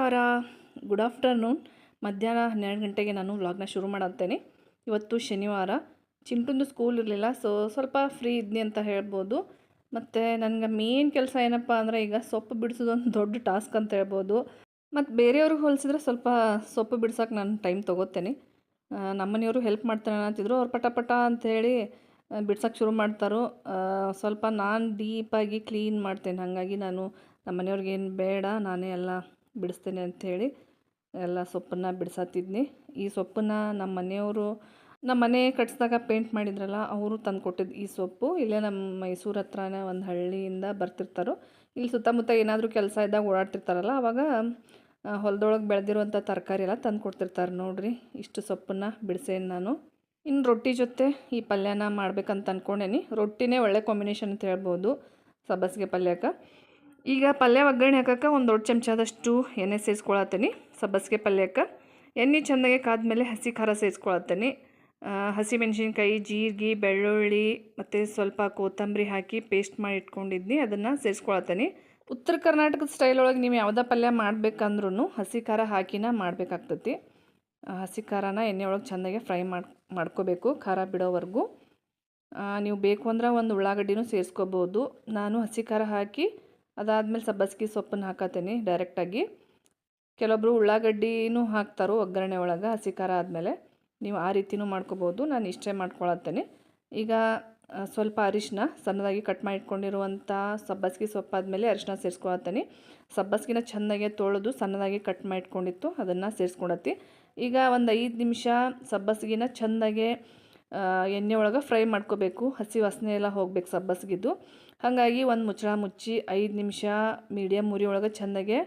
ನಮಸ್ಕಾರ. Good afternoon ಮಧ್ಯಾಹ್ನ ಹನ್ನೆರಡು ಗಂಟೆಗೆ ನಾನು ವ್ಲಾಗ್ನ ಶುರು ಮಾಡತ್ತೇನೆ ಇವತ್ತು ಶನಿವಾರ. ಚಿಂಟುಂದು ಸ್ಕೂಲ್ ಇರಲಿಲ್ಲ ಸೊ ಸ್ವಲ್ಪ ಫ್ರೀ ಇದ್ನಿ ಅಂತ ಹೇಳ್ಬೋದು. ಮತ್ತು ನನಗೆ ಮೇನ್ ಕೆಲಸ ಏನಪ್ಪ ಅಂದರೆ ಈಗ ಸೊಪ್ಪು ಬಿಡಿಸೋದು ಒಂದು ದೊಡ್ಡ ಟಾಸ್ಕ್ ಅಂತ ಹೇಳ್ಬೋದು. ಮತ್ತು ಬೇರೆಯವ್ರಿಗೆ ಹೋಲಿಸಿದ್ರೆ ಸ್ವಲ್ಪ ಸೊಪ್ಪು ಬಿಡ್ಸೋಕೆ ನಾನು ಟೈಮ್ ತೊಗೋತೇನೆ. ನಮ್ಮನೆಯವರು ಹೆಲ್ಪ್ ಮಾಡ್ತಾರೆ ಅಂತಿದ್ರು ಅವ್ರು ಪಟ ಪಟ ಅಂಥೇಳಿ ಬಿಡ್ಸೋಕೆ ಶುರು ಮಾಡ್ತಾರೋ. ಸ್ವಲ್ಪ ನಾನು ಡೀಪಾಗಿ ಕ್ಲೀನ್ ಮಾಡ್ತೇನೆ. ಹಾಗಾಗಿ ನಾನು ನಮ್ಮ ಮನೆಯವ್ರಿಗೇನು ಬೇಡ, ನಾನೇ ಎಲ್ಲ ಬಿಡಿಸ್ತೇನೆ ಅಂಥೇಳಿ ಎಲ್ಲ ಸೊಪ್ಪನ್ನು ಬಿಡಿಸತ್ತಿದ್ನಿ ಈ ಸೊಪ್ಪನ್ನು ನಮ್ಮ ಮನೆಯವರು, ನಮ್ಮ ಮನೆ ಕಟ್ಸಿದಾಗ ಪೇಂಟ್ ಮಾಡಿದ್ರಲ್ಲ, ಅವರು ತಂದು ಕೊಟ್ಟಿದ್ದು ಈ ಸೊಪ್ಪು. ಇಲ್ಲೇ ನಮ್ಮ ಮೈಸೂರು ಹತ್ರನೇ ಒಂದು ಹಳ್ಳಿಯಿಂದ ಬರ್ತಿರ್ತಾರೋ. ಇಲ್ಲಿ ಸುತ್ತಮುತ್ತ ಏನಾದರೂ ಕೆಲಸ ಇದ್ದಾಗ ಓಡಾಡ್ತಿರ್ತಾರಲ್ಲ, ಅವಾಗ ಹೊಲದೊಳಗೆ ಬೆಳೆದಿರುವಂಥ ತರಕಾರಿ ಎಲ್ಲ ತಂದು ಕೊಡ್ತಿರ್ತಾರೆ ನೋಡಿರಿ. ಇಷ್ಟು ಸೊಪ್ಪನ್ನು ಬಿಡಿಸೇನು ನಾನು. ಇನ್ನು ರೊಟ್ಟಿ ಜೊತೆ ಈ ಪಲ್ಯನ ಮಾಡ್ಬೇಕಂತ ಅಂದ್ಕೊಂಡೇನಿ ರೊಟ್ಟಿನೇ ಒಳ್ಳೆ ಕಾಂಬಿನೇಷನ್ ಅಂತ ಹೇಳ್ಬೋದು, ಸಬ್ಬಸಿಗೆ ಪಲ್ಯಕ್ಕೆ ಈಗ ಪಲ್ಯ ಒಗ್ಗರಣೆ ಹಾಕಕ್ಕೆ ಒಂದು ದೊಡ್ಡ ಚಮಚದಷ್ಟು ಎಣ್ಣೆ ಸೇರಿಸ್ಕೊಳತ್ತೀನಿ ಸಬ್ಬಸಿಗೆ ಪಲ್ಯಕ್ಕೆ ಎಣ್ಣೆ ಚೆಂದಾಗೆ ಕಾದ್ಮೇಲೆ ಹಸಿ ಖಾರ ಸೇರಿಸ್ಕೊಳತ್ತೀನಿ ಹಸಿ ಮೆಣಸಿನ್ಕಾಯಿ ಜೀರಿಗೆ, ಬೆಳ್ಳುಳ್ಳಿ ಮತ್ತು ಸ್ವಲ್ಪ ಕೊತ್ತಂಬರಿ ಹಾಕಿ ಪೇಸ್ಟ್ ಮಾಡಿ ಇಟ್ಕೊಂಡಿದ್ನಿ, ಅದನ್ನು ಸೇರಿಸ್ಕೊಳತ್ತೀನಿ ಉತ್ತರ ಕರ್ನಾಟಕದ ಸ್ಟೈಲ್ ಒಳಗೆ ನೀವು ಯಾವುದೇ ಪಲ್ಯ ಮಾಡಬೇಕಂದ್ರೂ ಹಸಿ ಖಾರ ಹಾಕಿನ ಮಾಡಬೇಕಾಗ್ತತಿ. ಹಸಿ ಖಾರನ ಎಣ್ಣೆ ಒಳಗೆ ಚೆಂದಾಗೆ ಫ್ರೈ ಮಾಡಿ, ಮಾಡ್ಕೋಬೇಕು ಖಾರ ಬಿಡೋವರೆಗೂ. ನೀವು ಬೇಕು ಅಂದ್ರೆ ಒಂದು ಉಳ್ಳಾಗಡ್ಡಿನೂ ಸೇರಿಸ್ಕೋಬೋದು ನಾನು ಹಸಿ ಖಾರ ಹಾಕಿ ಅದಾದಮೇಲೆ ಸಬ್ಬಸ್ಗೆ ಸೊಪ್ಪನ್ನು ಹಾಕತ್ತೀನಿ ಡೈರೆಕ್ಟಾಗಿ ಕೆಲವೊಬ್ಬರು ಉಳ್ಳಾಗಡ್ಡಿನೂ ಹಾಕ್ತಾರೋ ಒಗ್ಗರಣೆ ಒಳಗೆ ಹಸಿ ಖಾರ ಆದಮೇಲೆ. ನೀವು ಆ ರೀತಿನೂ ಮಾಡ್ಕೋಬೋದು, ನಾನು ಇಷ್ಟೇ ಮಾಡ್ಕೊಳತ್ತೇನೆ. ಈಗ ಸ್ವಲ್ಪ ಅರಿಶಿನ ಸಣ್ಣದಾಗಿ ಕಟ್ ಮಾಡಿ ಇಟ್ಕೊಂಡಿರುವಂಥ ಸಬ್ಬಸ್ಗೆ ಸೊಪ್ಪಾದಮೇಲೆ ಅರಿಶಿನ ಸೇರಿಸ್ಕೊಳತ್ತೀನಿ. ಸಬ್ಬಸ್ಗಿನ ಚೆನ್ನಾಗಿ ತೊಳೆದು ಸಣ್ಣದಾಗಿ ಕಟ್ ಮಾಡಿ ಇಟ್ಕೊಂಡಿತ್ತು ಅದನ್ನು ಸೇರಿಸ್ಕೊಳತ್ತಿ ಈಗ ಒಂದು ಐದು ನಿಮಿಷ ಸಬ್ಬಸ್ಗಿನ ಚೆಂದಾಗೆ ಎಣ್ಣೆ ಒಳಗೆ ಫ್ರೈ ಮಾಡ್ಕೋಬೇಕು, ಹಸಿ ವಾಸನೆ ಎಲ್ಲ ಹೋಗ್ಬೇಕು ಸಬ್ಬಸ್ಗಿದ್ದು ಹಾಗಾಗಿ ಒಂದು ಮುಚ್ಚಳ ಮುಚ್ಚಿ ಐದು ನಿಮಿಷ ಮೀಡಿಯಮ್ ಉರಿ ಒಳಗೆ ಚೆಂದಾಗೆ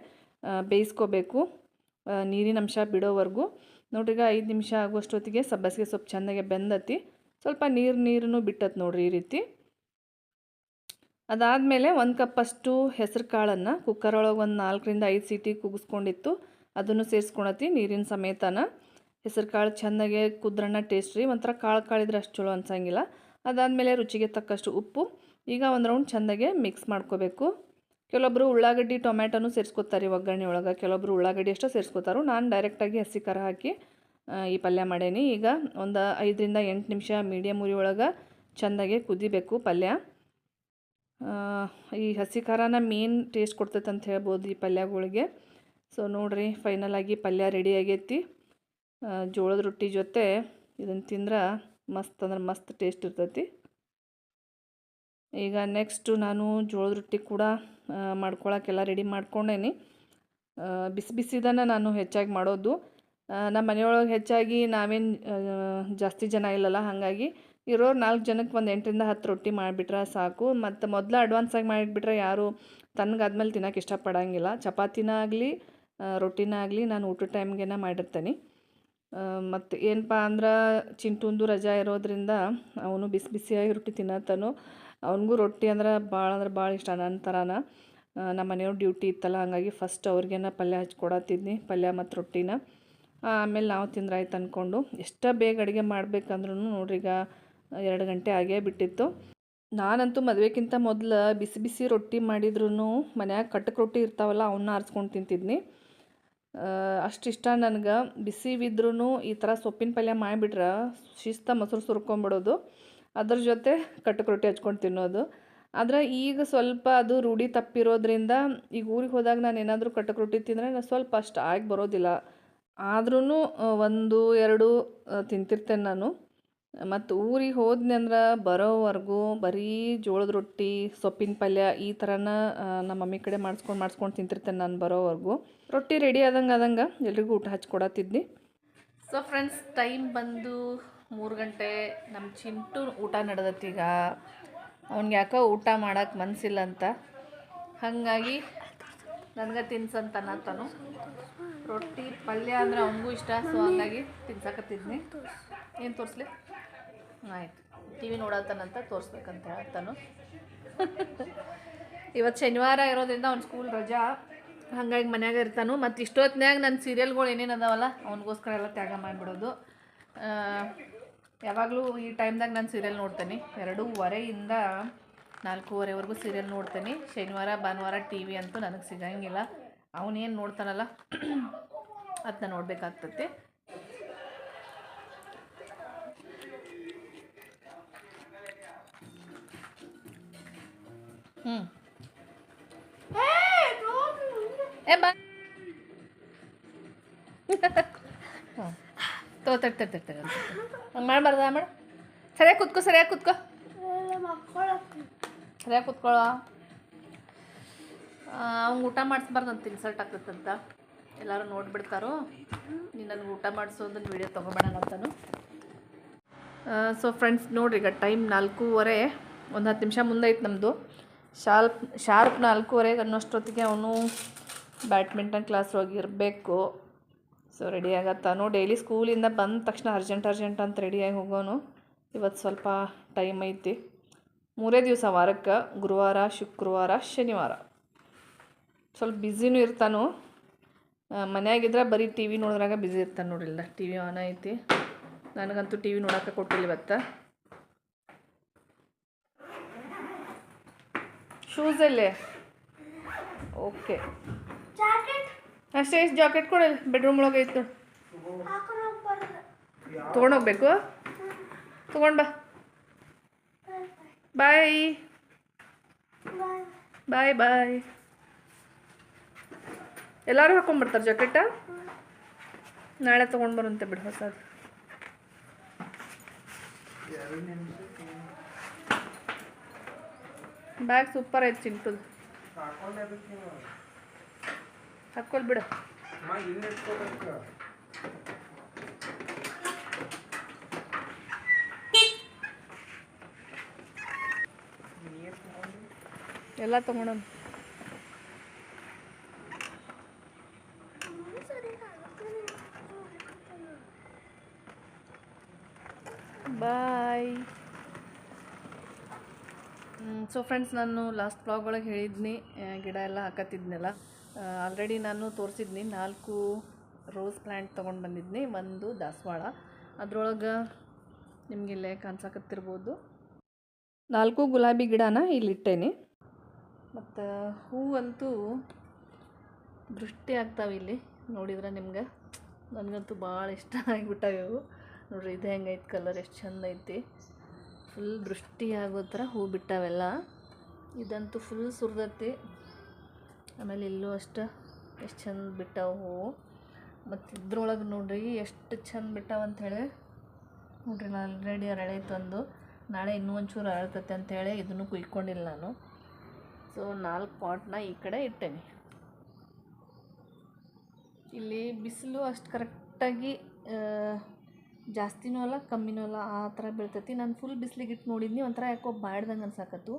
ಬೇಯಿಸ್ಕೋಬೇಕು. ನೀರಿನ ಅಂಶ ಬಿಡೋವರೆಗೂ. ನೋಡ್ರಿ ಈಗ ಐದು ನಿಮಿಷ ಆಗುವಷ್ಟೊತ್ತಿಗೆ ಸಬ್ಬಸಿಗೆ ಸೊಪ್ಪು ಚೆಂದಾಗೆ ಬೆಂದತಿ. ಸ್ವಲ್ಪ ನೀರು ನೀರನ್ನು ಬಿಟ್ಟತ್ ನೋಡ್ರಿ ಈ ರೀತಿ. ಅದಾದಮೇಲೆ ಒಂದು ಕಪ್ಪಷ್ಟು ಹೆಸರು ಕಾಳನ್ನು ಕುಕ್ಕರ್ ಒಳಗೆ ಒಂದು ನಾಲ್ಕರಿಂದ ಐದು ಸೀಟಿ ಕುಗಿಸ್ಕೊಂಡಿತ್ತು. ಅದನ್ನು ಸೇರಿಸ್ಕೊಳತಿ ನೀರಿನ ಸಮೇತನ. ಹೆಸರು ಕಾಳು ಚೆಂದಾಗೆ ಕುದ್ರನ್ನ ಟೇಸ್ಟ್ ಒಂಥರ ಕಾಳು ಕಾಳಿದ್ರೆ ಅಷ್ಟು ಚಲೋ ಅನ್ಸಂಗಿಲ್ಲ. ಅದಾದಮೇಲೆ ರುಚಿಗೆ ತಕ್ಕಷ್ಟು ಉಪ್ಪು. ಈಗ ಒಂದು ರೌಂಡ್ ಚೆಂದಾಗೆ ಮಿಕ್ಸ್ ಮಾಡ್ಕೋಬೇಕು. ಕೆಲವೊಬ್ಬರು ಉಳ್ಳಾಗಡ್ಡಿ, ಟೊಮ್ಯಾಟೋನು ಸೇರಿಸ್ಕೊತಾರೆ ಒಗ್ಗರಣೆ ಒಳಗೆ. ಕೆಲವೊಬ್ಬರು ಉಳ್ಳಾಗಡ್ಡಿ ಅಷ್ಟೇ ಸೇರಿಸ್ಕೊತಾರೋ. ನಾನು ಡೈರೆಕ್ಟಾಗಿ ಹಸಿ ಖಾರ ಹಾಕಿ ಈ ಪಲ್ಯ ಮಾಡೇನಿ. ಈಗ ಒಂದು ಐದರಿಂದ ಎಂಟು ನಿಮಿಷ ಮೀಡಿಯಮ್ ಉರಿ ಒಳಗೆ ಚೆಂದಾಗೆ ಕುದಿಬೇಕು ಪಲ್ಯ. ಈ ಹಸಿ ಖಾರನ ಮೇನ್ ಟೇಸ್ಟ್ ಕೊಡ್ತೈತೆ ಅಂತ ಹೇಳ್ಬೋದು ಈ ಪಲ್ಯಗಳಿಗೆ. ಸೊ ನೋಡಿರಿ ಫೈನಲ್ ಆಗಿ ಪಲ್ಯ ರೆಡಿ ಆಗೈತಿ. ಜೋಳದ ರೊಟ್ಟಿ ಜೊತೆ ಇದನ್ನು ತಿಂದ್ರೆ ಮಸ್ತ್ ಅಂದ್ರೆ ಮಸ್ತ್ ಟೇಸ್ಟ್ ಇರ್ತೈತಿ. ಈಗ ನೆಕ್ಸ್ಟು ನಾನು ಜೋಳದ ರೊಟ್ಟಿ ಕೂಡ ಮಾಡ್ಕೊಳಕ್ಕೆಲ್ಲ ರೆಡಿ ಮಾಡ್ಕೊಂಡೇನಿ. ಬಿಸಿ ಬಿಸಿದನ್ನು ನಾನು ಹೆಚ್ಚಾಗಿ ಮಾಡೋದು. ನಮ್ಮ ಮನೆಯೊಳಗೆ ಹೆಚ್ಚಾಗಿ ನಾವೇನು ಜಾಸ್ತಿ ಜನ ಇಲ್ಲಲ್ಲ, ಹಾಗಾಗಿ ಇರೋರು ನಾಲ್ಕು ಜನಕ್ಕೆ ಒಂದು ಎಂಟರಿಂದ ಹತ್ತು ರೊಟ್ಟಿ ಮಾಡಿಬಿಟ್ರೆ ಸಾಕು. ಮತ್ತು ಮೊದಲು ಅಡ್ವಾನ್ಸಾಗಿ ಮಾಡಿಬಿಟ್ರೆ ಯಾರು ತನಗಾದ್ಮೇಲೆ ತಿನ್ನೋಕೆ ಇಷ್ಟಪಡೋಂಗಿಲ್ಲ. ಚಪಾತಿನ ಆಗಲಿ ರೊಟ್ಟಿನ ಆಗಲಿ ನಾನು ಊಟದ ಟೈಮ್ಗೆನ ಮಾಡಿರ್ತೇನೆ. ಮತ್ತು ಏನಪ್ಪ ಅಂದ್ರೆ ಚಿಂಟುಂದು ರಜಾ ಇರೋದ್ರಿಂದ ಅವನು ಬಿಸಿ ಬಿಸಿಯಾಗಿ ರೊಟ್ಟಿ ತಿನ್ನತ್ತಾನು. ಅವನಿಗೂ ರೊಟ್ಟಿ ಅಂದ್ರೆ ಭಾಳ ಅಂದ್ರೆ ಭಾಳ ಇಷ್ಟ. ನನ್ನ ಥರನ ನಮ್ಮ ಮನೆಯವ್ರ ಡ್ಯೂಟಿ ಇತ್ತಲ್ಲ, ಹಾಗಾಗಿ ಫಸ್ಟ್ ಅವ್ರಿಗೇನ ಪಲ್ಯ ಹಚ್ಕೊಡತ್ತಿದ್ನಿ ಪಲ್ಯ ಮತ್ತು ರೊಟ್ಟಿನ. ಆಮೇಲೆ ನಾವು ತಿಂದ್ರಾಯ್ತು ಅಂದ್ಕೊಂಡು ಎಷ್ಟೇ ಬೇಗ ಅಡುಗೆ ಮಾಡಬೇಕಂದ್ರೂ ನೋಡ್ರಿ ಈಗ ಎರಡು ಗಂಟೆ ಆಗೇ ಬಿಟ್ಟಿತ್ತು. ನಾನಂತೂ ಮದುವೆಕ್ಕಿಂತ ಮೊದಲು ಬಿಸಿ ಬಿಸಿ ರೊಟ್ಟಿ ಮಾಡಿದ್ರೂ ಮನ್ಯಾಗ ಕಟ್ಟಕ್ಕೆ ರೊಟ್ಟಿ ಇರ್ತಾವಲ್ಲ ಅವನ್ನ ಆರಿಸ್ಕೊಂಡು ತಿಂತಿದ್ನಿ. ಅಷ್ಟಿಷ್ಟ ನನಗೆ. ಬಿಸಿ ಬಿದ್ರೂ ಈ ಥರ ಸೊಪ್ಪಿನ ಪಲ್ಯ ಮಾಡಿಬಿಟ್ರೆ, ಶಿಸ್ತ ಮೊಸರು ಸುರ್ಕೊಂಬಿಡೋದು. ಅದ್ರ ಜೊತೆ ಕಟ್ಟಕ್ಕೆ ರೊಟ್ಟಿ ಹಚ್ಕೊಂಡು ತಿನ್ನೋದು. ಆದರೆ ಈಗ ಸ್ವಲ್ಪ ಅದು ರೂಢಿ ತಪ್ಪಿರೋದ್ರಿಂದ ಈಗ ಊರಿಗೆ ಹೋದಾಗ ನಾನು ಏನಾದರೂ ಕಟ್ಟಕ್ಕೆ ರೊಟ್ಟಿ ತಿಂದರೆ ನಾನು ಸ್ವಲ್ಪ ಅಷ್ಟು ಆಗಿ ಬರೋದಿಲ್ಲ. ಆದ್ರೂ ಒಂದು, ಎರಡು ತಿಂತಿರ್ತೇನೆ ನಾನು. ಮತ್ತು ಊರಿಗೆ ಹೋದ್ನಿ ಅಂದ್ರೆ ಬರೋವರೆಗೂ ಬರೀ ಜೋಳದ ರೊಟ್ಟಿ, ಸೊಪ್ಪಿನ ಪಲ್ಯ ಈ ಥರನ ನಮ್ಮ ಮಮ್ಮಿ ಕಡೆ ಮಾಡಿಸ್ಕೊಂಡು ಮಾಡಿಸ್ಕೊಂಡು ತಿಂತಿರ್ತೇನೆ ನಾನು ಬರೋವರೆಗೂ. ರೊಟ್ಟಿ ರೆಡಿ ಆದಂಗೆ ಆದಂಗೆ ಎಲ್ರಿಗೂ ಊಟ ಹಚ್ಕೊಡತ್ತಿದ್ನಿ. ಸೊ ಫ್ರೆಂಡ್ಸ್ ಟೈಮ್ ಬಂದು ಮೂರು ಗಂಟೆ ನಮ್ಮ ಚಿಂಟು ಊಟ ನಡೆದತ್ತೀಗ ಅವ್ನಿಗೆ ಯಾಕೋ ಊಟ ಮಾಡೋಕ್ಕೆ ಮನಸ್ಸಿಲ್ಲ ಅಂತ. ಹಾಗಾಗಿ ನನಗೆ ತಿನ್ಸಂತ ಅನ್ನತ್ತಾನು ರೊಟ್ಟಿ, ಪಲ್ಯ ಅಂದ್ರೆ ಅವನಿಗೂ ಇಷ್ಟ, ಸೊ ಹಂಗಾಗಿ ತಿನ್ಸಕತ್ತಿದ್ನಿ. ಏನು ತೋರಿಸ್ಲಿ? ಆಯ್ತು. ಟಿ ವಿ ನೋಡತ್ತಾನಂತ ತೋರಿಸ್ಬೇಕಂತ ಹೇಳ್ತಾನು. ಇವತ್ತು ಶನಿವಾರ ಇರೋದ್ರಿಂದ ಅವ್ನ ಸ್ಕೂಲ್ ರಜಾ. ಹಾಗಾಗಿ ಮನ್ಯಾಗ ಇರ್ತಾನು. ಮತ್ತು ಇಷ್ಟೊತ್ತಿನಾಗ ನನ್ನ ಸೀರಿಯಲ್ಗಳು ಏನೇನು ಅದಾವಲ್ಲ, ಅವನಿಗೋಸ್ಕರ ಎಲ್ಲ ತ್ಯಾಗ ಮಾಡಿಬಿಡೋದು. ಯಾವಾಗಲೂ ಈ ಟೈಮ್ದಾಗ ನಾನು ಸೀರಿಯಲ್ ನೋಡ್ತೇನೆ. ಎರಡೂವರೆಯಿಂದ ನಾಲ್ಕೂವರೆವರೆಗೂ ಸೀರಿಯಲ್ ನೋಡ್ತೇನೆ. ಶನಿವಾರ, ಭಾನುವಾರ ಟಿ ವಿ ಅಂತೂ ನನಗೆ ಸಿಗಂಗಿಲ್ಲ. ಅವನೇನು ನೋಡ್ತಾನಲ್ಲ ಅದನ್ನ ನೋಡಬೇಕಾಗ್ತದೆ ಹ್ಞೂ ಏ, ಬಾ. ಹಾಂ ತೋ ತಟ್ ತಟ್ ತಟ್ ಹಂಗೆ ಮಾಡಬಾರ್ದ ಮಾಡು ಸರಿಯಾಗಿ ಕೂತ್ಕೋ ಸರಿಯಾಗಿ ಕೂತ್ಕೋ. ಸರಿಯಾಗಿ ಕೂತ್ಕೊಳ್ಳೋ. ಅವ್ನು ಊಟ ಮಾಡಿಸ್ಬಾರ್ದಂತ ಇನ್ಸಲ್ಟ್ ಆಗ್ತದಂತ ಎಲ್ಲರೂ ನೋಡ್ಬಿಡ್ತಾರೋ? ನೀನು ಊಟ ಅಂದ್ರೆ ವೀಡಿಯೋ ತೊಗೊಬೇಡ ಅಂತಾನು. ಸೊ ಫ್ರೆಂಡ್ಸ್ ನೋಡ್ರಿ ಈಗ ಟೈಮ್ ನಾಲ್ಕೂವರೆ, ಒಂದು ಹತ್ತು ನಿಮಿಷ ಮುಂದೆ ಐತೆ ನಮ್ಮದು ಶಾರ್ಪ್ ಶಾರ್ಪ್ ನಾಲ್ಕೂವರೆಗೆ ಅನ್ನೋಷ್ಟೊತ್ತಿಗೆ ಅವನು ಬ್ಯಾಡ್ಮಿಂಟನ್ ಕ್ಲಾಸ್ ಹೋಗಿರಬೇಕು ಸೊ ರೆಡಿ ಆಗತ್ತಾನು ಡೈಲಿ ಸ್ಕೂಲಿಂದ ಬಂದ ತಕ್ಷಣ ಅರ್ಜೆಂಟ್ ಅರ್ಜೆಂಟ್ ಅಂತ ರೆಡಿಯಾಗಿ ಹೋಗೋನು. ಇವತ್ತು ಸ್ವಲ್ಪ ಟೈಮ್ ಐತಿ. ಮೂರೇ ದಿವಸ ವಾರಕ್ಕೆ, ಗುರುವಾರ, ಶುಕ್ರವಾರ, ಶನಿವಾರ. ಸ್ವಲ್ಪ ಬ್ಯುಸಿನೂ ಇರ್ತಾನು. ಮನೆಯಾಗಿದ್ರೆ ಬರೀ ಟಿ ವಿ ನೋಡಿದ್ರಾಗ ಬ್ಯುಸಿ ಇರ್ತಾನೆ ನೋಡಿಲ್ಲ ಟಿ ವಿ ಆನ್ ಐತಿ. ನನಗಂತೂ ಟಿ ವಿ ನೋಡೋಕೆ ಕೊಟ್ಟಿಲ್ಲ ಇವತ್ತ. ಶೂಸ್ ಎಲ್ಲೇ? ಓಕೆ ಅಷ್ಟೇ ಇಷ್ಟು ಜಾಕೆಟ್ ಕೊಡಿ ಬೆಡ್ರೂಮ್ ಒಳಗೆ ಐತೆ ತೊಗೊಂಡೋಗ್ಬೇಕು? ತೊಗೊಂಡು ಬಾ. ಬಾಯ್. ಬಾಯ್ ಬಾಯ್. ಎಲ್ಲರೂ ಹಾಕೊಂಡ್ಬರ್ತಾರೆ ಜಾಕೆಟ? ನಾಳೆ ತೊಗೊಂಡು ಬರುವಂತೆ ಬಿಡು ಹೊಸದು. ಬ್ಯಾಗ್ ಸೂಪರ್ ಐತೆ ಚಿಂಟುದು. ಹಾಕ್ಕೊಲ್ ಬಿಡು. ಎಲ್ಲ ತಗೊಂಡು ಬಾಯ್. ಸೊ ಫ್ರೆಂಡ್ಸ್ ನಾನು ಲಾಸ್ಟ್ ಬ್ಲಾಗ್ ಒಳಗೆ ಹೇಳಿದ್ನಿ. ಗಿಡ ಎಲ್ಲ ಹಾಕತ್ತಿದ್ನಲ್ಲ. ಆಲ್ರೆಡಿ ನಾನು ತೋರಿಸಿದ್ನಿ, ನಾಲ್ಕು ರೋಸ್ ಪ್ಲ್ಯಾಂಟ್ ತೊಗೊಂಡು ಬಂದಿದ್ನಿ, ಒಂದು ದಾಸವಾಳ. ಅದ್ರೊಳಗೆ ನಿಮಗಿಲ್ಲೇ ಕಾಣಿಸಕತ್ತಿರ್ಬೋದು. ನಾಲ್ಕು ಗುಲಾಬಿ ಗಿಡನ ಇಲ್ಲಿಟ್ಟೇನಿ ಮತ್ತು ಹೂವಂತೂ ದೃಷ್ಟಿ ಆಗ್ತಾವೆ ಇಲ್ಲಿ, ನೋಡಿದ್ರೆ ನಿಮ್ಗೆ? ನನಗಂತೂ ಭಾಳ ಇಷ್ಟ ಆಗಿಬಿಟ್ಟಾವೆ ಇವು. ನೋಡ್ರಿ, ಇದು ಹೆಂಗೈತೆ ಕಲರ್ ಎಷ್ಟು ಚಂದ ಐತಿ. ಫುಲ್ ದೃಷ್ಟಿ ಆಗೋ ಥರ ಹೂ ಬಿಟ್ಟಾವೆಲ್ಲ. ಇದಂತೂ ಫುಲ್ ಸುರಿದೈತಿ. ಆಮೇಲೆ ಇಲ್ಲೂ ಅಷ್ಟು, ಎಷ್ಟು ಚಂದ ಬಿಟ್ಟಾವು. ಹೂವು ಮತ್ತು ಇದ್ರೊಳಗೆ ನೋಡ್ರಿ ಎಷ್ಟು ಚಂದ ಬಿಟ್ಟಾವ ಅಂಥೇಳಿ ನೋಡ್ರಿ ನಾನು ಆಲ್ರೆಡಿ ಅರಳೈತೆ ತಂದು, ನಾಳೆ ಇನ್ನೂ ಒಂಚೂರು ಅರಳ್ತೈತೆ ಅಂಥೇಳಿ ಇದನ್ನು ಕುಯ್ಕೊಂಡಿಲ್ಲ ನಾನು. ಸೊ ನಾಲ್ಕು ಪಾಟ್ನ ಈ ಕಡೆ ಇಟ್ಟೇನೆ. ಇಲ್ಲಿ ಬಿಸಿಲು ಅಷ್ಟು ಕರೆಕ್ಟಾಗಿ ಜಾಸ್ತಿನೂ ಅಲ್ಲ, ಕಮ್ಮಿನೂ ಅಲ್ಲ, ಆ ಥರ ಬೀಳ್ತೈತಿ. ನಾನು ಫುಲ್ ಬಿಸಿಲಿಗೆ ಇಟ್ಟು ನೋಡಿದ್ನಿ, ಒಂಥರ ಯಾಕೋ ಬಾಡ್ದಂಗೆ ಅನ್ಸಾಕತ್ತು.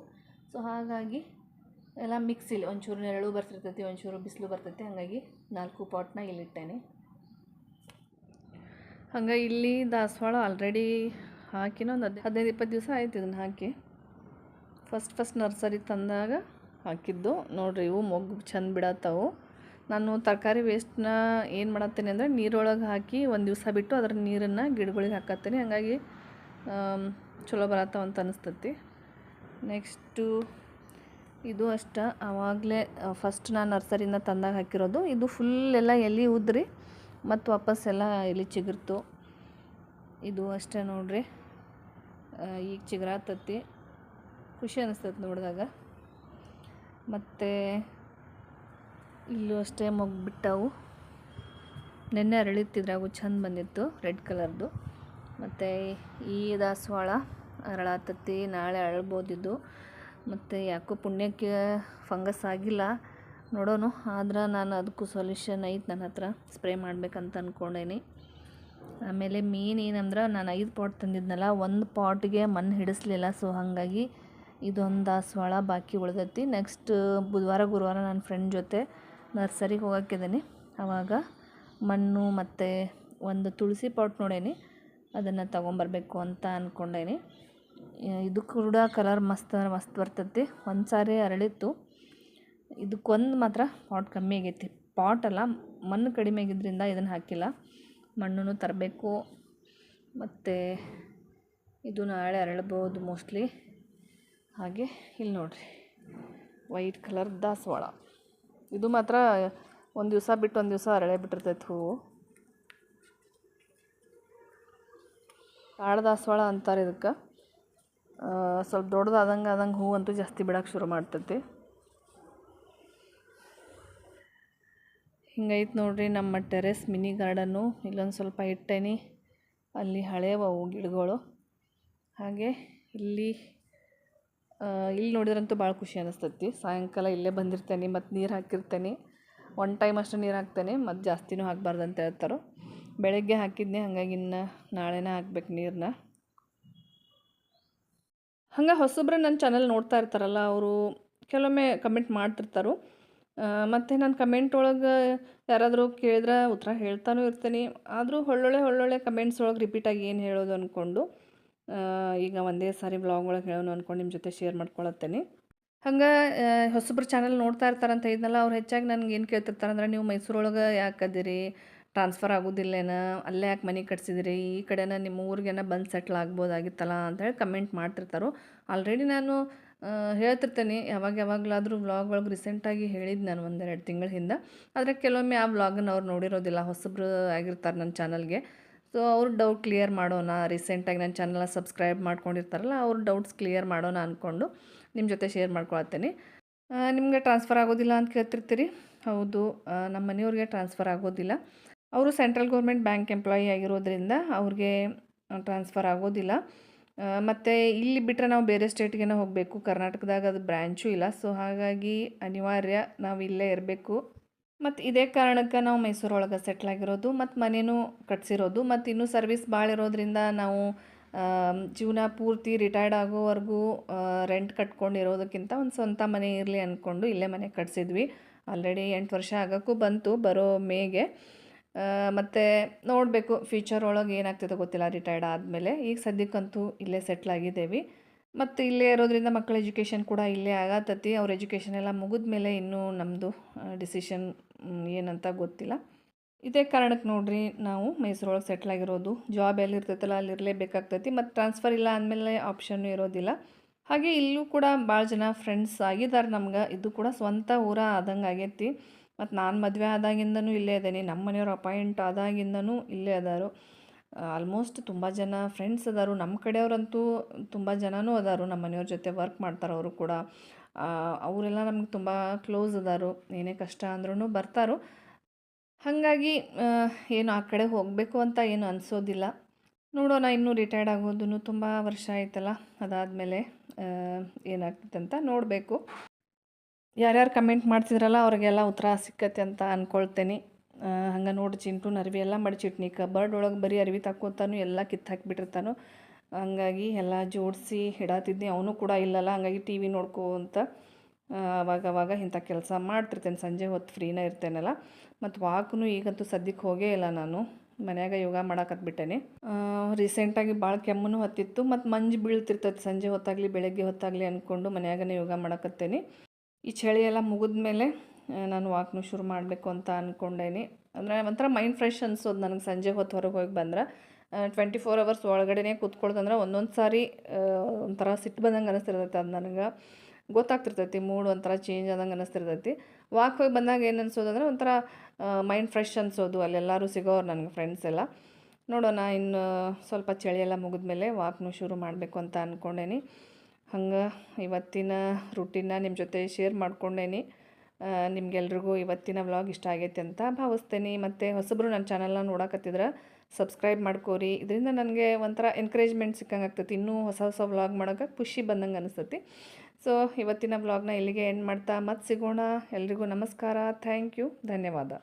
ಸೊ ಹಾಗಾಗಿ ಎಲ್ಲ ಮಿಕ್ಸ್ ಇಲ್ಲಿ ಒಂಚೂರು ನೆರಳು ಬರ್ತಿರ್ತೈತಿ, ಒಂಚೂರು ಬಿಸಿಲು ಬರ್ತೈತಿ ಹಂಗಾಗಿ ನಾಲ್ಕು ಪಾಟ್ನ ಇಲ್ಲಿಟ್ಟೇನೆ ಹಂಗೆ ಇಲ್ಲಿ ದಾಸವಾಳ ಆಲ್ರೆಡಿ ಹಾಕಿನ ಒಂದು ಹದಿನೈದು ಹದಿನೈದು, ಇಪ್ಪತ್ತು ದಿವಸ ಆಯ್ತು ಇದನ್ನು ಹಾಕಿ. ಫಸ್ಟ್ ಫಸ್ಟ್ ನರ್ಸರಿ ತಂದಾಗ ಹಾಕಿದ್ದು. ನೋಡಿರಿ, ಇವು ಮೊಗ್ಗು ಚೆಂದ ಬಿಡತ್ತವು ನಾನು ತರಕಾರಿ ವೇಸ್ಟ್ನ ಏನು ಮಾಡತ್ತೇನೆ ಅಂದರೆ ನೀರೊಳಗೆ ಹಾಕಿ ಒಂದು ದಿವಸ ಬಿಟ್ಟು ಅದರ ನೀರನ್ನು ಗಿಡಗಳಿಗೆ ಹಾಕತ್ತೇನೆ. ಹಂಗಾಗಿ ಚಲೋ ಬರತ್ತವ ಅಂತ ಅನಿಸ್ತತಿ. ನೆಕ್ಸ್ಟು ಇದು ಅಷ್ಟ. ಆವಾಗಲೇ ಫಸ್ಟ್ ನಾನು ನರ್ಸರಿಯಿಂದ ತಂದಾಗ ಹಾಕಿರೋದು. ಇದು ಫುಲ್ ಎಲ್ಲ ಎಲೆ ಉದ್ರಿ, ಮತ್ತು ವಾಪಸ್ ಎಲ್ಲ ಎಲೆ ಚಿಗುರ್ತು. ಇದು ಅಷ್ಟೇ ನೋಡ್ರಿ. ಈಗ ಚಿಗುರಾತತಿ. ಖುಷಿ ಅನಿಸ್ತೈತೆ ನೋಡಿದಾಗ. ಮತ್ತು ಇಲ್ಲೂ ಅಷ್ಟೇ ಮೊಗ್ಬಿಟ್ಟವು. ನೆನ್ನೆ ಅರಳಿತ್ತಿದ್ರಾಗು ಚಂದ ಬಂದಿತ್ತು, ರೆಡ್ ಕಲರ್ದು. ಮತ್ತು ಈ ದಾಸವಾಳ ಅರಳಾತತ್ತಿ ನಾಳೆ ಅರಳ್ಬೋದಿದ್ದು ಮತ್ತು ಯಾಕೋ ಪುಣ್ಯಕ್ಕೆ ಫಂಗಸ್ ಆಗಿಲ್ಲ. ನೋಡೋಣ ಆದ್ರೆ ನಾನು ಅದಕ್ಕೂ ಸೊಲ್ಯೂಷನ್ ಐತೆ ನನ್ನ ಹತ್ರ ಸ್ಪ್ರೇ ಮಾಡ್ಬೇಕಂತ ಅಂದ್ಕೊಂಡೇನಿ ಆಮೇಲೆ ಮೇನ್ ಏನಂದ್ರೆ ನಾನು ಐದು ಪಾಟ್ ತಂದಿದ್ನಲ್ಲ, ಒಂದು ಪಾಟ್ಗೆ ಮಣ್ಣು ಹಿಡಿಸ್ಲಿಲ್ಲ. ಸೊ ಹಾಗಾಗಿ ಇದೊಂದು ದಾಸವಾಳ ಬಾಕಿ ಉಳಿದೈತಿ. ನೆಕ್ಸ್ಟ್ ಬುಧವಾರ, ಗುರುವಾರ ನನ್ನ ಫ್ರೆಂಡ್ ಜೊತೆ ನರ್ಸರಿಗೆ ಹೋಗೋಕ್ಕಿದ್ದೀನಿ ಆವಾಗ ಮಣ್ಣು ಮತ್ತು ಒಂದು ತುಳಸಿ ಪಾಟ್ ನೋಡೇನಿ. ಅದನ್ನು ತೊಗೊಂಬರ್ಬೇಕು ಅಂತ ಅಂದ್ಕೊಂಡೇನಿ ಇದು ಕೂಡ ಕಲರ್ ಮಸ್ತ್ ಅಂದ್ರೆ ಮಸ್ತ್ ಬರ್ತೈತಿ. ಒಂದು ಸಾರಿ ಅರಳಿತ್ತು. ಇದಕ್ಕೊಂದು ಮಾತ್ರ ಪಾಟ್ ಕಮ್ಮಿ ಆಗೈತಿ. ಪಾಟ್ ಅಲ್ಲ, ಮಣ್ಣು ಕಡಿಮೆ ಆಗಿದ್ದರಿಂದ ಇದನ್ನು ಹಾಕಿಲ್ಲ. ಮಣ್ಣನ್ನು ತರಬೇಕು. ಮತ್ತು ಇದು ನಾಳೆ ಅರಳಬಹುದು ಮೋಸ್ಟ್ಲಿ ಹಾಗೆ ಇಲ್ಲಿ ನೋಡಿರಿ. ವೈಟ್ ಕಲರ್ ದಾಸವಾಳ. ಇದು ಮಾತ್ರ ಒಂದು ದಿವಸ ಬಿಟ್ಟು ಒಂದು ದಿವಸ ಅರಳೆ ಬಿಟ್ಟಿರ್ತೈತೆ ಹೂವು. ಕಾಡ್ದಾಸವಾಳ ಅಂತಾರೆ ಇದಕ್ಕೆ. ಸ್ವಲ್ಪ ದೊಡ್ಡದಾದಂಗೆ ಆದಂಗೆ ಹೂ ಅಂತೂ ಜಾಸ್ತಿ ಬಿಡೋಕೆ ಶುರು ಮಾಡ್ತೈತಿ. ಹಿಂಗೈತೆ ನೋಡ್ರಿ ನಮ್ಮ ಟೆರೆಸ್ ಮಿನಿ ಗಾರ್ಡನ್ನು. ಇಲ್ಲೊಂದು ಸ್ವಲ್ಪ ಇಟ್ಟೇನಿ. ಅಲ್ಲಿ ಹಳೆಯವು ಗಿಡಗಳು. ಹಾಗೆ ಇಲ್ಲಿ ಇಲ್ಲಿ ನೋಡಿದ್ರಂತೂ ಭಾಳ ಖುಷಿ ಅನ್ನಿಸ್ತೈತಿ ಸಾಯಂಕಾಲ ಇಲ್ಲೇ ಬಂದಿರ್ತೇನೆ, ಮತ್ತು ನೀರು ಹಾಕಿರ್ತೇನೆ. ಒನ್ ಟೈಮ್ ಅಷ್ಟು ನೀರು ಹಾಕ್ತೇನೆ, ಮತ್ತು ಜಾಸ್ತಿನೂ ಹಾಕ್ಬಾರ್ದು ಅಂತ ಹೇಳ್ತಾರೆ. ಬೆಳಗ್ಗೆ ಹಾಕಿದ್ನೆ, ಹಾಗಾಗಿ ಇನ್ನು ನಾಳೆನೇ ಹಾಕ್ಬೇಕು ನೀರನ್ನ ಹಂಗೆ ಹೊಸಬ್ರು ನನ್ನ ಚಾನಲ್ ನೋಡ್ತಾ ಇರ್ತಾರಲ್ಲ, ಅವರು ಕೆಲವೊಮ್ಮೆ ಕಮೆಂಟ್ ಮಾಡ್ತಿರ್ತಾರೆ. ಮತ್ತು ನಾನು ಕಮೆಂಟ್ ಒಳಗೆ ಯಾರಾದರೂ ಕೇಳಿದ್ರೆ ಉತ್ತರ ಹೇಳ್ತಾನೂ ಇರ್ತೀನಿ. ಆದರೂ ಒಳ್ಳೊಳ್ಳೆ ಒಳ್ಳೊಳ್ಳೆ ಕಮೆಂಟ್ಸ್ ಒಳಗೆ ರಿಪೀಟಾಗಿ ಏನು ಹೇಳೋದು ಅಂದ್ಕೊಂಡು ಈಗ ಒಂದೇ ಸಾರಿ ಬ್ಲಾಗ್ ಒಳಗೆ ಹೇಳೋಣ ಅಂದ್ಕೊಂಡು ನಿಮ್ಮ ಜೊತೆ ಶೇರ್ ಮಾಡ್ಕೊಳತ್ತೇನೆ. ಹಂಗೆ ಹೊಸಬ್ರು ಚಾನಲ್ ನೋಡ್ತಾ ಇರ್ತಾರಂತ ಇದ್ನಲ್ಲ, ಅವ್ರು ಹೆಚ್ಚಾಗಿ ನನಗೆ ಏನು ಕೇಳ್ತಿರ್ತಾರಂದ್ರೆ, ನೀವು ಮೈಸೂರೊಳಗೆ ಯಾಕೆ ಅದಿರಿ? ಟ್ರಾನ್ಸ್ಫರ್ ಆಗೋದಿಲ್ಲೇನ? ಅಲ್ಲೇ ಯಾಕೆ ಮನೆ ಕಟ್ಸಿದಿರಿ? ಈ ಕಡೆನ ನಿಮ್ಮ ಊರಿಗೇನ ಬಂದು ಸೆಟ್ಲ್ ಆಗ್ಬೋದಾಗಿತ್ತಲ್ಲ ಅಂತೇಳಿ ಕಮೆಂಟ್ ಮಾಡ್ತಿರ್ತಾರೋ. ಆಲ್ರೆಡಿ ನಾನು ಹೇಳ್ತಿರ್ತೇನೆ. ಯಾವಾಗ ಯಾವಾಗಲಾದರೂ ವ್ಲಾಗ್ ಒಳಗೆ ರೀಸೆಂಟಾಗಿ ಹೇಳಿದ್ದು ನಾನು ಒಂದೆರಡು ತಿಂಗಳ ಹಿಂದೆ. ಆದರೆ ಕೆಲವೊಮ್ಮೆ ಆ ವ್ಲಾಗನ್ನು ಅವ್ರು ನೋಡಿರೋದಿಲ್ಲ. ಹೊಸಬ್ರು ಆಗಿರ್ತಾರೆ ನನ್ನ ಚಾನಲ್ಗೆ ಸೊ ಅವ್ರ ಡೌಟ್ ಕ್ಲಿಯರ್ ಮಾಡೋಣ. ರೀಸೆಂಟಾಗಿ ನನ್ನ ಚಾನಲ್ ಸಬ್ಸ್ಕ್ರೈಬ್ ಮಾಡ್ಕೊಂಡಿರ್ತಾರಲ್ಲ, ಅವ್ರ ಡೌಟ್ಸ್ ಕ್ಲಿಯರ್ ಮಾಡೋಣ ಅಂದ್ಕೊಂಡು ನಿಮ್ಮ ಜೊತೆ ಶೇರ್ ಮಾಡ್ಕೊಳತ್ತೇನೆ. ನಿಮಗೆ ಟ್ರಾನ್ಸ್ಫರ್ ಆಗೋದಿಲ್ಲ ಅಂತ ಕೇಳ್ತಿರ್ತೀರಿ? ಹೌದು. ನಮ್ಮ ಮನೆಯವ್ರಿಗೆ ಟ್ರಾನ್ಸ್ಫರ್ ಆಗೋದಿಲ್ಲ. ಅವರು ಸೆಂಟ್ರಲ್ ಗೌರ್ಮೆಂಟ್ ಬ್ಯಾಂಕ್ ಎಂಪ್ಲಾಯಿ ಆಗಿರೋದ್ರಿಂದ ಅವ್ರಿಗೆ ಟ್ರಾನ್ಸ್ಫರ್ ಆಗೋದಿಲ್ಲ. ಮತ್ತು ಇಲ್ಲಿ ಬಿಟ್ಟರೆ ನಾವು ಬೇರೆ ಸ್ಟೇಟ್ಗೆ ಹೋಗಬೇಕು. ಕರ್ನಾಟಕದಾಗ ಅದು ಬ್ರ್ಯಾಂಚು ಇಲ್ಲ. ಸೊ, ಹಾಗಾಗಿ ಅನಿವಾರ್ಯ ನಾವು ಇಲ್ಲೇ ಇರಬೇಕು. ಮತ್ತು ಇದೇ ಕಾರಣಕ್ಕೆ ನಾವು ಮೈಸೂರೊಳಗೆ ಸೆಟ್ಲ್ ಆಗಿರೋದು. ಮತ್ತು ಮನೇನೂ ಕಟ್ಸಿರೋದು. ಮತ್ತು ಇನ್ನೂ ಸರ್ವಿಸ್ ಭಾಳ ಇರೋದ್ರಿಂದ ನಾವು ಜೀವನ ಪೂರ್ತಿ ರಿಟೈರ್ಡ್ ಆಗೋವರೆಗೂ ರೆಂಟ್ ಕಟ್ಕೊಂಡಿರೋದಕ್ಕಿಂತ ಒಂದು ಸ್ವಂತ ಮನೆ ಇರಲಿ ಅಂದ್ಕೊಂಡು ಇಲ್ಲೇ ಮನೆ ಕಟ್ಸಿದ್ವಿ. ಆಲ್ರೆಡಿ ಎಂಟು ವರ್ಷ ಆಗೋಕ್ಕೂ ಬಂತು. ಬರೋ ಮೇಗೆ. ಮತ್ತು ನೋಡಬೇಕು ಫ್ಯೂಚರ್ ಒಳಗೆ ಏನಾಗ್ತದೆ ಗೊತ್ತಿಲ್ಲ ರಿಟೈರ್ಡ್ ಆದಮೇಲೆ. ಈಗ ಸದ್ಯಕ್ಕಂತೂ ಇಲ್ಲೇ ಸೆಟ್ಲ್ ಆಗಿದ್ದೇವೆ. ಮತ್ತು ಇಲ್ಲೇ ಇರೋದ್ರಿಂದ ಮಕ್ಕಳ ಎಜುಕೇಷನ್ ಕೂಡ ಇಲ್ಲೇ ಆಗತ್ತತಿ ಅವ್ರ ಎಜುಕೇಷನ್ ಎಲ್ಲ ಮುಗಿದ ಮೇಲೆ ಇನ್ನೂ ನಮ್ಮದು ಡಿಸಿಷನ್ ಏನಂತ ಗೊತ್ತಿಲ್ಲ. ಇದೇ ಕಾರಣಕ್ಕೆ ನೋಡ್ರಿ, ನಾವು ಮೈಸೂರೊಳಗೆ ಸೆಟ್ಲ್ ಆಗಿರೋದು. ಜಾಬ್ ಎಲ್ಲಿ ಇರ್ತೈತಲ್ಲ, ಅಲ್ಲಿ ಇರಲೇಬೇಕಾಗ್ತೈತಿ ಮತ್ತು ಟ್ರಾನ್ಸ್ಫರ್ ಇಲ್ಲ ಅಂದಮೇಲೆ ಆಪ್ಷನ್ನು ಇರೋದಿಲ್ಲ. ಹಾಗೆ ಇಲ್ಲೂ ಕೂಡ ಭಾಳ ಜನ ಫ್ರೆಂಡ್ಸ್ ಆಗಿದ್ದಾರೆ ನಮ್ಗೆ. ಇದು ಕೂಡ ಸ್ವಂತ ಊರ ಆದಂಗೆ ಆಗೈತಿ. ಮತ್ತು ನಾನು ಮದುವೆ ಆದಾಗಿಂದನೂ ಇಲ್ಲೇ ಇದ್ದೀನಿ ನಮ್ಮ ಮನೆಯವ್ರು ಅಪಾಯಿಂಟ್ ಆದಾಗಿಂದನೂ ಇಲ್ಲೇ ಅದಾರು. ಆಲ್ಮೋಸ್ಟ್ ತುಂಬ ಜನ ಫ್ರೆಂಡ್ಸ್ ಅದಾರು. ನಮ್ಮ ಕಡೆಯವರಂತೂ ತುಂಬ ಜನನೂ ಅದಾರು. ನಮ್ಮ ಮನೆಯವ್ರ ಜೊತೆ ವರ್ಕ್ ಮಾಡ್ತಾರೆ ಅವರು ಕೂಡ. ಅವರೆಲ್ಲ ನಮ್ಗೆ ತುಂಬ ಕ್ಲೋಸ್ ಅದಾರು. ಏನೇ ಕಷ್ಟ ಅಂದ್ರೂ ಬರ್ತಾರೋ. ಹಾಗಾಗಿ ಏನು ಆ ಕಡೆ ಹೋಗಬೇಕು ಅಂತ ಏನು ಅನಿಸೋದಿಲ್ಲ. ನೋಡೋಣ, ಇನ್ನೂ ರಿಟೈರ್ಡ್ ಆಗೋದು ತುಂಬ ವರ್ಷ ಆಯ್ತಲ್ಲ. ಅದಾದಮೇಲೆ ಏನಾಗ್ತೈತೆ ಅಂತ ನೋಡಬೇಕು. ಯಾರ್ಯಾರು ಕಮೆಂಟ್ ಮಾಡ್ತಿದ್ರಲ್ಲ ಅವ್ರಿಗೆಲ್ಲ ಉತ್ತರ ಸಿಕ್ಕತ್ತೆ ಅಂತ ಅಂದ್ಕೊಳ್ತೇನೆ ಹಂಗೆ ನೋಡಿ ಚಿಂಟು ಅರಿವಿ ಎಲ್ಲ ಮಡಚಿಟ್ನಿ. ಬರ್ಡ್ ಒಳಗೆ ಬರೀ ಅರಿವಿ ತಕ್ಕೋತಾನು, ಎಲ್ಲ ಕಿತ್ತಾಕ್ಬಿಟ್ಟಿರ್ತಾನು ಹಂಗಾಗಿ ಎಲ್ಲ ಜೋಡಿಸಿ ಇಡಾತಿದ್ನಿ ಅವನು ಕೂಡ ಇಲ್ಲಲ್ಲ, ಹಂಗಾಗಿ ಟಿ ವಿ ನೋಡ್ಕೋ ಅಂತ ಅವಾಗ ಅವಾಗ ಇಂಥ ಕೆಲಸ ಮಾಡ್ತಿರ್ತೇನೆ. ಸಂಜೆ ಹೊತ್ತು ಫ್ರೀನ ಇರ್ತೇನಲ್ಲ. ಮತ್ತು ವಾಕ್ನು ಈಗಂತೂ ಸದ್ಯಕ್ಕೆ ಹೋಗೇ ಇಲ್ಲ ನಾನು. ಮನ್ಯಾಗ ಯೋಗ ಮಾಡಾಕತ್ಬಿಟ್ಟೇನೆ ರೀಸೆಂಟಾಗಿ ಭಾಳ ಕೆಮ್ಮು ಹತ್ತಿತ್ತು. ಮತ್ತು ಮಂಜು ಬೀಳ್ತಿರ್ತೈತೆ. ಸಂಜೆ ಹೊತ್ತಾಗಲಿ, ಬೆಳಗ್ಗೆ ಹೊತ್ತಾಗಲಿ ಅಂದ್ಕೊಂಡು ಮನ್ಯಾಗನೇ ಯೋಗ ಮಾಡಕತ್ತೇನೆ ಈ ಚಳಿ ಎಲ್ಲ ಮುಗಿದ ಮೇಲೆ ನಾನು ವಾಕ್ನು ಶುರು ಮಾಡಬೇಕು ಅಂತ ಅಂದ್ಕೊಂಡೇನಿ ಅಂದರೆ ಒಂಥರ ಮೈಂಡ್ ಫ್ರೆಶ್ ಅನ್ಸೋದು ನನಗೆ ಸಂಜೆ ಹೊತ್ತು ಹೊರಗೆ ಹೋಗಿ ಬಂದ್ರೆ. ಟ್ವೆಂಟಿ ಫೋರ್ ಅವರ್ಸ್ ಒಳಗಡೆನೇ ಕೂತ್ಕೊಳ್ದಂದ್ರೆ ಒಂದೊಂದು ಸಾರಿ ಒಂಥರ ಸಿಟ್ಟು ಬಂದಂಗೆ ಅನಿಸ್ತಿರ್ತೈತೆ ಅದು ನನಗೆ. ಗೊತ್ತಾಗ್ತಿರ್ತೈತಿ ಮೂಡ್ ಒಂಥರ ಚೇಂಜ್ ಆದಂಗೆ ಅನಿಸ್ತಿರ್ತೈತಿ. ವಾಕ್ ಹೋಗಿ ಬಂದಾಗ ಏನು ಅನ್ಸೋದಂದ್ರೆ ಒಂಥರ ಮೈಂಡ್ ಫ್ರೆಶ್ ಅನ್ಸೋದು. ಅಲ್ಲೆಲ್ಲರೂ ಸಿಗೋರು ನನಗೆ ಫ್ರೆಂಡ್ಸ್ ಎಲ್ಲ. ನೋಡೋಣ ಇನ್ನು ಸ್ವಲ್ಪ ಚಳಿ ಎಲ್ಲ ಮುಗಿದ್ಮೇಲೆ ವಾಕ್ನು ಶುರು ಮಾಡಬೇಕು ಅಂತ ಅಂದ್ಕೊಂಡೇನಿ ಹಂಗೆ ಇವತ್ತಿನ ರುಟೀನ ನಿಮ್ಮ ಜೊತೆ ಶೇರ್ ಮಾಡ್ಕೊಂಡೇನಿ. ನಿಮ್ಗೆಲ್ರಿಗೂ ಇವತ್ತಿನ ವ್ಲಾಗ್ ಇಷ್ಟ ಆಗೈತೆ ಅಂತ ಭಾವಿಸ್ತೇನೆ. ಮತ್ತು ಹೊಸಬ್ರು ನನ್ನ ಚಾನಲ್ನ ನೋಡಕತ್ತಿದ್ರೆ ಸಬ್ಸ್ಕ್ರೈಬ್ ಮಾಡ್ಕೋರಿ. ಇದರಿಂದ ನನಗೆ ಒಂಥರ ಎನ್ಕರೇಜ್ಮೆಂಟ್ ಸಿಕ್ಕಂಗೆ ಆಗ್ತೈತಿ ಇನ್ನೂ ಹೊಸ ಹೊಸ ವ್ಲಾಗ್ ಮಾಡೋಕೆ ಖುಷಿ ಬಂದಂಗೆ ಅನಿಸ್ತೈತಿ ಸೊ ಇವತ್ತಿನ ವ್ಲಾಗ್ನ ಇಲ್ಲಿಗೆ ಎಂಡ್ ಮಾಡ್ತಾ ಮತ್ತೆ ಸಿಗೋಣ. ಎಲ್ರಿಗೂ ನಮಸ್ಕಾರ. ಥ್ಯಾಂಕ್ ಯು ಧನ್ಯವಾದ.